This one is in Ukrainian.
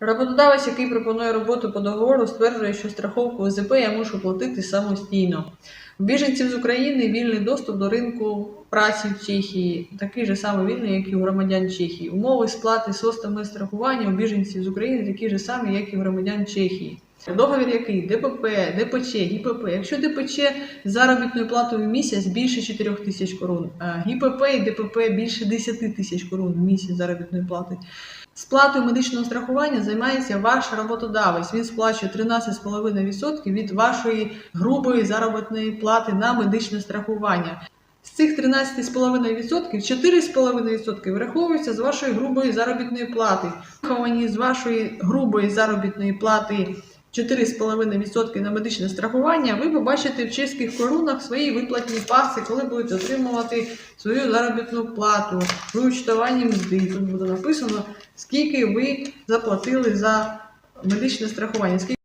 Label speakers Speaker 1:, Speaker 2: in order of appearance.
Speaker 1: Роботодавець, який пропонує роботу по договору, стверджує, що страховку ОЗП я мушу платити самостійно. У біженців з України вільний доступ до ринку праці в Чехії, такий же самий вільний, як і у громадян Чехії. Умови сплати состами страхування у біженців з України такі ж самі, як і у громадян Чехії. Договір який? ДПП, ДПЧ, ГІПП. Якщо ДПЧ заробітною платою в місяць більше 4 тисяч корун, а ГІПП і ДПП більше 10 тисяч корун в місяць заробітної плати. Сплатою медичного страхування займається ваш роботодавець. Він сплачує 13,5% від вашої грубої заробітної плати на медичне страхування. З цих 13,5% 4,5% враховуються з вашої грубої заробітної плати. Враховані з вашої грубої заробітної плати 4,5% на медичне страхування, ви побачите в чеських корунах свої виплатні паси, коли будете отримувати свою заробітну плату при мзди. Тут буде написано, скільки ви заплатили за медичне страхування.